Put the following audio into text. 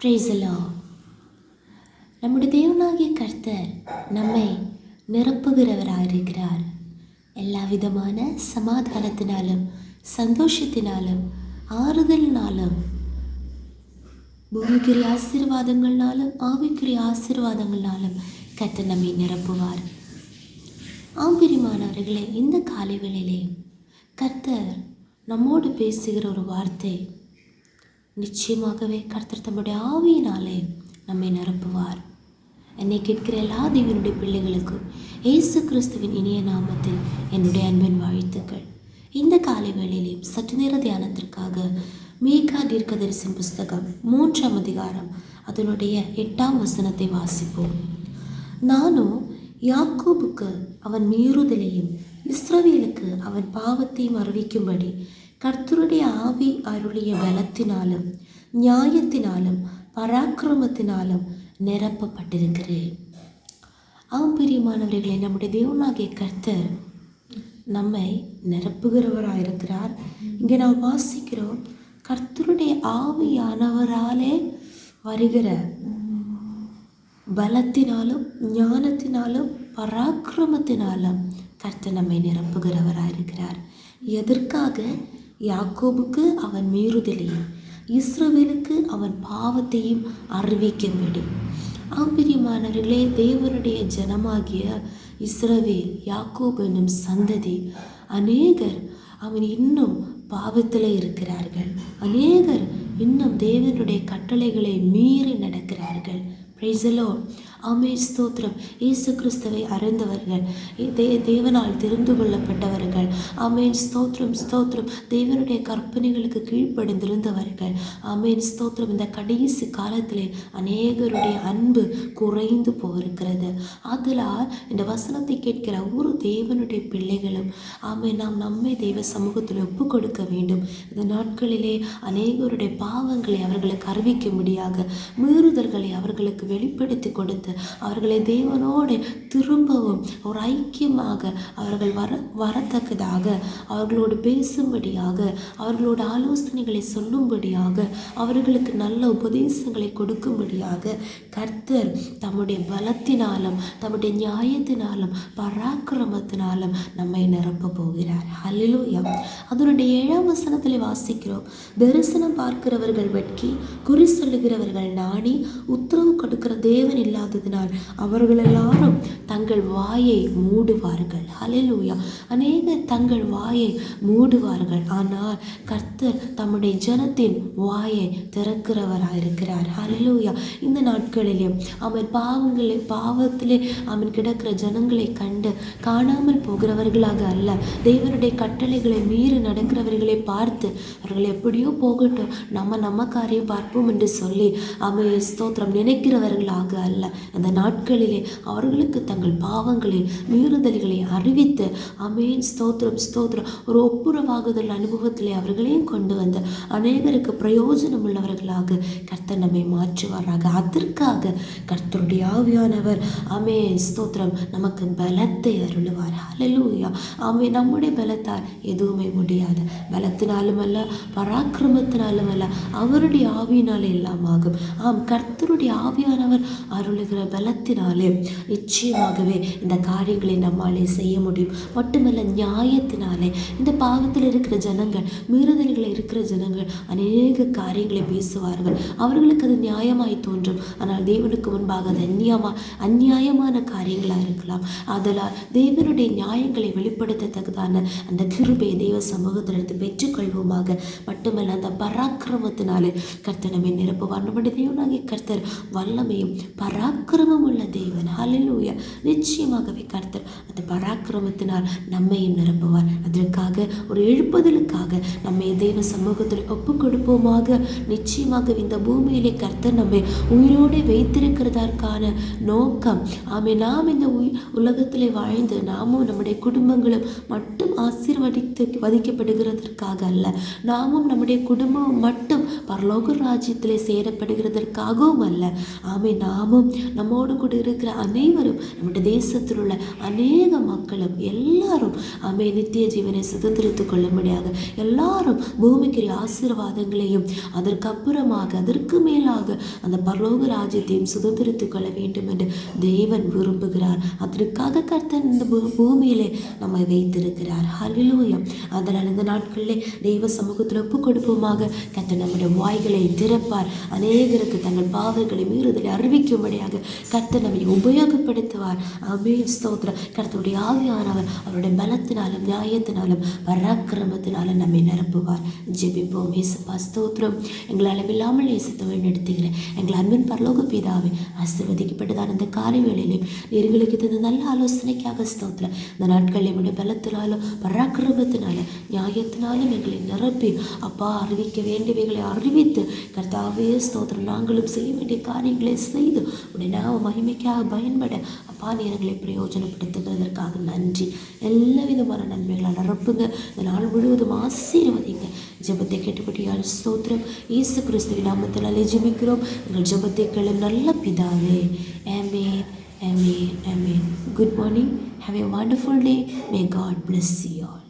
பிரேசலோ நம்முடைய தேவனாகிய கர்த்தர் நம்மை நிரப்புகிறவராயிருக்கிறார். எல்லா விதமான சமாதானத்தினாலும் சந்தோஷத்தினாலும் ஆறுதலினாலும் பூமிக்குரிய ஆசீர்வாதங்கள்னாலும் ஆவிக்குரிய ஆசீர்வாதங்கள்னாலும் கர்த்தர் நம்மை நிரப்புவார். ஆம்பிரிமானவர்களே இந்த காலை வேளையிலே கர்த்தர் நம்மோடு பேசுகிற ஒரு வார்த்தை நிச்சயமாகவே கர்த்தர் தம்முடைய ஆவியினாலே நம்மை நிரப்புவார். என்னை கேட்கிற எல்லா தேவனுடைய பிள்ளைகளுக்கும் இயேசு கிறிஸ்துவின் இனிய நாமத்தில் என்னுடைய அன்பின் வாழ்த்துக்கள். இந்த காலை வேளையிலும் சற்று நேர தியானத்திற்காக மீகா தீர்க்கதரிசின் புஸ்தகம் மூன்றாம் அதிகாரம் அதனுடைய எட்டாம் வசனத்தை வாசிப்போம். நானும் யாக்கோபுக்கு அவன் மீறுதலையும் இஸ்ரவேலுக்கு அவன் பாவத்தையும் அறிவிக்கும்படி கர்த்தருடைய ஆவி அருளிய பலத்தினாலும் நியாயத்தினாலும் பராக்கிரமத்தினாலும் நிரப்பப்பட்டிருக்கிறேன் ஆம் பிரியமானவர்களே நம்முடைய தேவனாகிய கர்த்தர் நம்மை நிரப்புகிறவராயிருக்கிறார் இங்கே நாம் வாசிக்கிறோம் கர்த்தருடைய ஆவியானவராலே வருகிற பலத்தினாலும் ஞானத்தினாலும் பராக்கிரமத்தினாலும் கர்த்தர் நம்மை நிரப்புகிறவராயிருக்கிறார் எதற்காக யாக்கோபுக்கு அவன் மீறுதலையும் இஸ்ரோவேலுக்கு அவன் பாவத்தையும் அறிவிக்கும்படி ஆம்பிரியமானவர்களே தேவனுடைய ஜனமாகிய இஸ்ரவேல் யாக்கோபு என்னும் சந்ததி அநேகர் அவன் இன்னும் பாவத்தில் இருக்கிறார்கள். அநேகர் இன்னும் தேவனுடைய கட்டளைகளை மீறி நடக்கிறார்கள். பிரைசலோ ஆமே ஸ்தோத்திரம். இயேசு கிறிஸ்துவை அறிந்தவர்கள் தே தேவனால் தெரிந்து கொள்ளப்பட்டவர்கள். ஆமேன். ஸ்தோத்திரம் ஸ்தோத்திரம். தேவனுடைய கற்பனைகளுக்கு கீழ்ப்படிந்திருந்தவர்கள். ஆமேன். ஸ்தோத்திரம். இந்த கடைசி காலத்திலே அநேகருடைய அன்பு குறைந்து போயிருக்கிறது. அதனால் இந்த வசனத்தை கேட்கிற ஒவ்வொரு தேவனுடைய பிள்ளைகளும் ஆமே நாம் நம்மை தெய்வ சமூகத்தில் ஒப்பு கொடுக்க வேண்டும். இந்த நாட்களிலே அநேகருடைய பாவங்களை அவர்களுக்கு அறிவிக்கும்படியாக மீறுதல்களை அவர்களுக்கு வெளிப்படுத்தி கொடுத்து அவர்களை தேவனோடு திரும்பவும் ஒரு ஐக்கியமாக அவர்கள் வர வரத்தக்கதாக அவர்களோடு பேசும்படியாக அவர்களோட ஆலோசனைகளை சொல்லும்படியாக அவர்களுக்கு நல்ல உபதேசங்களை கொடுக்கும்படியாக கர்த்தர் தம்முடைய பலத்தினாலும் தம்முடைய நியாயத்தினாலும் பராக்கிரமத்தினாலும் நம்மை நிரப்ப போகிறார். ஹalleluya அதனுடைய ஏழாம் வசனத்தில் வாசிக்கிறோம். தரிசனம் பார்க்கிறவர்கள் வெட்கி குறி சொல்லுகிறவர்கள் நாணி உத்தரவு கொடுக்கிற தேவன் இல்லாத இல்லாததினால் அவர்கள் எல்லாரும் தங்கள் வாயை மூடுவார்கள். ஹalleluya. அநேகர் தங்கள் வாயை மூடுவார்கள். ஆனால் கர்த்தர் தம்முடைய ஜனத்தின் வாயை திறக்கிறவராயிருக்கிறார். ஹalleluya. இந்த நாட்களிலே அவன் பாவங்களை பாவத்திலே அவன் கிடக்கிற ஜனங்களை கண்டு காணாமல் போகிறவர்களாக அல்ல. தேவனுடைய கட்டளைகளை மீறி நடக்கிறவர்களை பார்த்து அவர்கள் எப்படியோ போகட்டும் நம்ம நம்ம காரியம் பார்ப்போம் என்று சொல்லி அவன் ஸ்தோத்திரம் நினைக்கிறவர்களாக அல்ல. அந்த நாட்களிலே அவர்களுக்கு தங்கள் பாவங்களை மீறுதல்களை அறிவித்து அமேன் ஸ்தோத்திரம் ஸ்தோத்திரம். ஒரு ஒப்புரவாகுதல் அனுபவத்திலே அவர்களையும் கொண்டு வந்து அநேகருக்கு பிரயோஜனம் உள்ளவர்களாக கர்த்தர் நம்மை மாற்றுவாராக. அதற்காக கர்த்தருடைய ஆவியானவர் அமே ஸ்தோத்திரம் நமக்கு பலத்தை அருளுவார். ஹalleluya. ஆமே நம்முடைய பலத்தால் எதுவுமே முடியாது. பலத்தினாலும் அல்ல பராக்கிரமத்தினாலும் அல்ல அவருடைய ஆவியினால் எல்லாம் ஆகும். ஆம் கர்த்தருடைய ஆவியானவர் அருளுகிற பலத்தினாலே நிச்சயமாகவே இந்த காரியங்களை நம்மாலே செய்ய முடியும். மட்டுமல்ல நியாயத்தினாலே இந்த பாவத்தில் இருக்கிற ஜனங்கள் மீறுதல்களில் இருக்கிற ஜனங்கள் அநேக காரியங்களை பேசுவார்கள். அவர்களுக்கு அது நியாயமாய் தோன்றும். ஆனால் தேவனுக்கு முன்பாக அது அந்நியமா அந்நியாயமான காரியங்களாக இருக்கலாம். அதனால் தேவனுடைய நியாயங்களை வெளிப்படுத்தத்தக்கதான அந்த கிருபை தெய்வ சமூகத்திலிருந்து பெற்றுக்கொள்வோமாக. மட்டுமல்ல அந்த பராக்கிரமத்தினாலே கர்த்தனமே நிரப்புவார். நம்முடைய தேவனாகிய கர்த்தர் வல்லமையும் பராக் பராக்கிரமம் உள்ள தேவன். ஹலிலூயா நிச்சயமாகவே கர்த்தர் அந்த பராக்கிரமத்தினால் நம்மையும் நிரப்புவார். அதற்காக ஒரு எழுப்புதலுக்காக நம்மை தேவ சமூகத்தில் ஒப்பு கொடுப்போமாக நிச்சயமாக இந்த பூமியிலே கர்த்தர் நம்மை உயிரோடு வைத்திருக்கிறதற்கான நோக்கம். ஆமே நாம் இந்த உயிர் உலகத்தில் வாழ்ந்து நாமும் நம்முடைய குடும்பங்களும் மட்டும் ஆசீர்வதித்து வதிக்கப்படுகிறதற்காக அல்ல. நாமும் நம்முடைய குடும்பம் மட்டும் பரலோக ராஜ்யத்திலே சேரப்படுகிறதற்காகவும் அல்ல. ஆமே நாமும் நம்மோடு கூட இருக்கிற அனைவரும் நம்முடைய தேசத்தில் உள்ள அநேக மக்களும் எல்லாரும் ஆமே நித்திய ஜீவனை சுதந்திரித்துக் கொள்ளும்படியாக எல்லாரும் பூமிக்குரிய ஆசீர்வாதங்களையும் அதற்கப்புறமாக அதற்கு மேலாக அந்த பரலோக ராஜ்யத்தையும் சுதந்திரித்துக் கொள்ள வேண்டும் என்று தேவன் விரும்புகிறார். அதற்காக கர்த்தன் இந்த பூ- பூமியிலே நம்மை வைத்திருக்கிறார். ஹலிலூயம் அதனால் இந்த நாட்களிலே தெய்வ சமூகத்தில் ஒப்பு கொடுப்போமாக. கர்த்தன் நம்முடைய வாய்களை திறப்பார். அநேகருக்கு தங்கள் பாவங்களை மீறுதலை அறிவிக்கும்படியாக கர்த்தர் நம்மை உபயோகப்படுத்துவார். அமீன் ஸ்தோத்திரம். கர்த்தருடைய ஆவியானவர் அவருடைய பலத்தினாலும் நியாயத்தினாலும் பராக்கிரமத்தினாலும் நம்மை நிரப்புவார். ஜெபிப்போம். ஏசப்பா ஸ்தோத்திரம். எங்களை அளவில்லாமல் நேசித்து வழிநடத்துகிறேன் எங்கள் அன்பின் பரலோக பிதாவை ஆசிர்வதிக்கப்பட்டதான் இந்த காலை வேளையிலையும் எங்களுக்கு தந்த நல்ல ஆலோசனைக்காக ஸ்தோத்திரம். இந்த நாட்களில் என்னுடைய பலத்தினாலும் பராக்கிரமத்தினாலும் நியாயத்தினாலும் எங்களை நிரப்பி அப்பா அறிவிக்க வேண்டியவைகளை அறிவித்து கர்த்தாவே ஸ்தோத்திரம். நாங்களும் செய்ய வேண்டிய காரியங்களை செய்து உடைய நாம மகிமைக்காக பயன்பட அப்பா நேரங்களை பிரயோஜனப்படுத்துகிறதற்காக நன்றி. எல்லா விதமான நன்மைகளால் நிரப்புங்க இந்த நாள் முழுவதும் ஆசீர்வதிங்க. ஜெபத்தை கேட்டுப்பட்டியால் ஸ்தோத்திரம். ஈசு கிறிஸ்துவின் நாமத்தினாலே ஜெபிக்கிறோம். எங்கள் ஜபத்தை கேளும் நல்ல பிதாவே. Amen. Amen. Amen. Good morning have a wonderful day may God bless you all